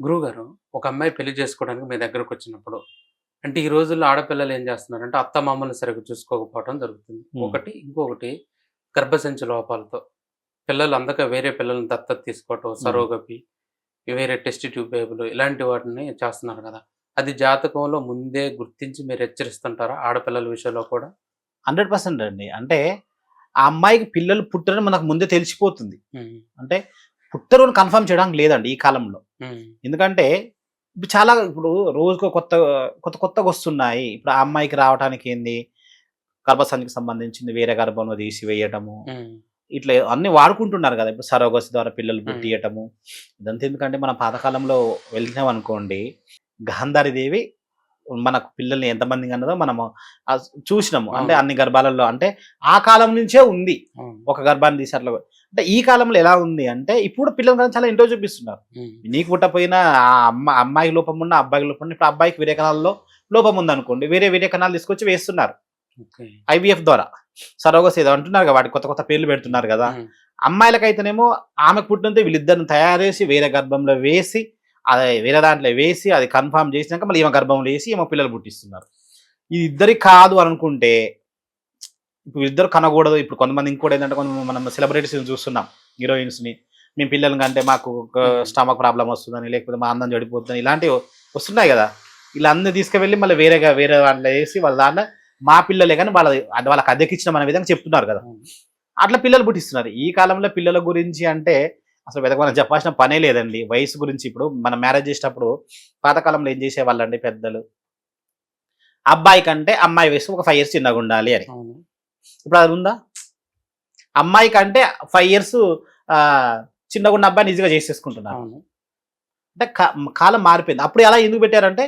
గురువుగారు ఒక అమ్మాయి పెళ్ళి చేసుకోవడానికి మీ దగ్గరకు వచ్చినప్పుడు అంటే ఈ రోజుల్లో ఆడపిల్లలు ఏం చేస్తున్నారంటే అత్త మామూలు సరిగ్గా చూసుకోకపోవడం జరుగుతుంది. ఒకటి ఇంకొకటి గర్భసంచి లోపాలతో పిల్లలు అందక వేరే పిల్లల్ని దత్తత తీసుకోవటం సరోగపి వేరే టెస్ట్ ట్యూబ్ బేబులు ఇలాంటి వాటిని చేస్తున్నారు కదా. అది జాతకంలో ముందే గుర్తించి మీరు హెచ్చరిస్తుంటారా ఆడపిల్లల విషయంలో కూడా? హండ్రెడ్ పర్సెంట్ అండి. అంటే ఆ అమ్మాయికి పిల్లలు పుట్టరని మనకు ముందే తెలిసిపోతుంది. అంటే పుట్టరు కన్ఫర్మ్ చేయడానికి లేదండి ఈ కాలంలో. ఎందుకంటే ఇప్పుడు చాలా ఇప్పుడు రోజుకో కొత్త కొత్త కొత్తగా వస్తున్నాయి ఇప్పుడు ఆ అమ్మాయికి రావడానికి ఏంది గర్భసంచికి సంబంధించింది వేరే గర్భంలో తీసి వేయటము ఉమ్, ఇట్లా అన్ని వాడుకుంటున్నారు కదా. ఇప్పుడు సరోగసి ద్వారా పిల్లలు పుట్టియటము. ఇదంతా ఎందుకంటే మన పాతకాలంలో వెళ్తున్నాం అనుకోండి గాంధారి దేవి మనకు పిల్లల్ని ఎంతమంది అన్నదో మనము చూసినాము. అంటే. అన్ని గర్భాలలో అంటే ఆ కాలం నుంచే ఉంది ఒక గర్భాన్ని తీసి అట్లా అంటే ఈ కాలంలో ఎలా ఉంది అంటే ఇప్పుడు పిల్లలు కానీ చాలా ఇంటో చూపిస్తున్నారు. నీకు పుట్టపోయినా ఆ అమ్మ అమ్మాయికి లోపం ఉన్న అబ్బాయికి లోపం ఇప్పుడు అబ్బాయికి వేరే కణాల్లో లోపం ఉంది అనుకోండి వేరే వేరే కణాలు తీసుకొచ్చి వేస్తున్నారు. ఐవీఎఫ్ ద్వారా. సరోగస్ ఏదో అంటున్నారు కదా వాటికి కొత్త కొత్త పేర్లు పెడుతున్నారు కదా. అమ్మాయిలకైతేనేమో ఆమెకు పుట్టినంత వీళ్ళిద్దరిని తయారు చేసి వేరే గర్భంలో వేసి అది వేరే దాంట్లో వేసి అది కన్ఫర్మ్ చేసినాక మళ్ళీ ఈమె గర్భంలో వేసి ఈమె పిల్లలు పుట్టిస్తున్నారు. ఇది ఇద్దరికి కాదు అనుకుంటే ఇప్పుడు ఇద్దరు కనకూడదు. ఇప్పుడు కొంతమంది ఇంకోటి ఏంటంటే కొంత మనం సెలబ్రిటీస్ చూస్తున్నాం హీరోయిన్స్ని మేము పిల్లల కంటే మాకు స్టమక్ ప్రాబ్లం వస్తుందని లేకపోతే మా అందం చెడిపోతుందని ఇలాంటివి వస్తున్నాయి కదా. ఇలా అందరూ తీసుకువెళ్ళి మళ్ళీ వేరేగా వేరే దాంట్లో వేసి వాళ్ళ దాంట్లో మా పిల్లలే కానీ వాళ్ళ వాళ్ళకి అద్దెకిచ్చిన అనే విధంగా చెప్తున్నారు కదా. అవును. అట్లా పిల్లలు పుట్టిస్తున్నారు. ఈ కాలంలో పిల్లల గురించి అంటే అసలు వెతక మనం చెప్పాల్సిన పనే లేదండి. వయసు గురించి ఇప్పుడు మనం మ్యారేజ్ చేసేటప్పుడు పాతకాలంలో ఏం చేసేవాళ్ళండి పెద్దలు? అబ్బాయి కంటే అమ్మాయి వయసు ఒక ఫైవ్ ఇయర్స్ చిన్నగా ఉండాలి అని. ఇప్పుడు అది ఉందా? అమ్మాయి కంటే ఫైవ్ ఇయర్స్ చిన్నగా ఉన్న అబ్బాయిని ఈజీగా చేసేసుకుంటున్నారు. అంటే కాలం మారిపోయింది. అప్పుడు ఎలా ఎందుకు పెట్టారంటే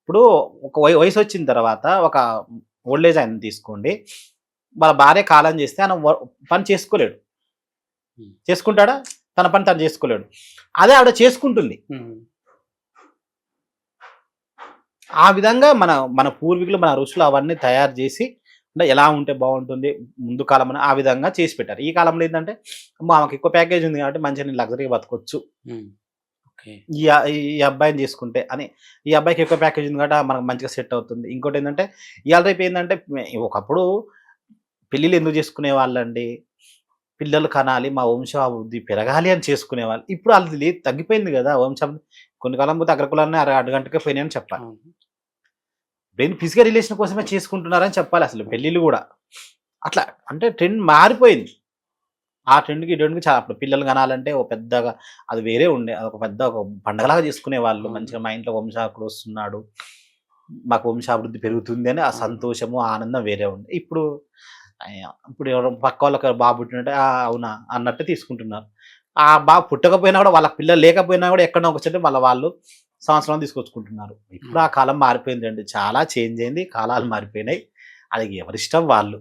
ఇప్పుడు ఒక వయ- వయసు వచ్చిన తర్వాత ఒక ఓల్డ్ ఏజ్ ఆయన తీసుకోండి. వాళ్ళ భార్య కాలం చేస్తే ఆయన పని చేసుకోలేడు. చేసుకుంటాడా? తన పని తను చేసుకోలేడు. అదే ఆవిడ చేసుకుంటుంది. ఆ విధంగా మన మన పూర్వీకులు మన ఋషులు అవన్నీ తయారు చేసి అంటే ఎలా ఉంటే బాగుంటుంది ముందు కాలం ఆ విధంగా చేసి పెట్టారు. ఈ కాలంలో ఏంటంటే అమ్మో ఆమెకు ఎక్కువ ప్యాకేజ్ ఉంది కాబట్టి మంచిగా నేను లగ్జరీగా బతకొచ్చు. ఈ ఈ అబ్బాయిని చేసుకుంటే అని ఈ అబ్బాయికి ఎక్కువ ప్యాకేజ్ ఉంది కాబట్టి మనకు మంచిగా సెట్ అవుతుంది. ఇంకోటి ఏంటంటే ఇవాళ రేపు ఏంటంటే ఒకప్పుడు పెళ్ళిళ్ళు ఎందుకు చేసుకునే వాళ్ళండి? పిల్లలు కనాలి మా వంశాభివృద్ధి పెరగాలి అని చేసుకునే వాళ్ళు. ఇప్పుడు అది లేదు తగ్గిపోయింది కదా వంశం కొన్ని కాలం పోతే అగ్రకులాన్ని అర అరగంటకే పోయినాయని చెప్పాలి. బ్రెయిన్ ఫిజికల్ రిలేషన్ కోసమే చేసుకుంటున్నారని చెప్పాలి అసలు పెళ్ళిళ్ళు కూడా. అట్లా అంటే ట్రెండ్ మారిపోయింది. ఆ ట్రెండ్కి ట్రెండ్కి చాలా అప్పుడు పిల్లలు కనాలంటే ఒక పెద్దగా అది వేరే ఉండే అది ఒక పెద్ద ఒక పండగలాగా చేసుకునే వాళ్ళు. మంచిగా మా ఇంట్లో వంశాకుడు వస్తున్నాడు మాకు వంశాభివృద్ధి పెరుగుతుంది అని ఆ సంతోషము ఆనందం వేరే ఉంది ఇప్పుడు ఇప్పుడు ఎవరో పక్క వాళ్ళకి బాబు పుట్టినట్టే "ఆ, అవునా అన్నట్టు తీసుకుంటున్నారు. ఆ బాబు పుట్టకపోయినా కూడా వాళ్ళకి పిల్లలు లేకపోయినా కూడా ఎక్కడో ఒక చెట్టు మళ్ళీ వాళ్ళు సంవత్సరం తీసుకొచ్చుకుంటున్నారు. ఇప్పుడు ఆ కాలం మారిపోయిందండి. చాలా చేంజ్ అయింది కాలాలు మారిపోయినాయి. అది ఎవరిష్టం వాళ్ళు.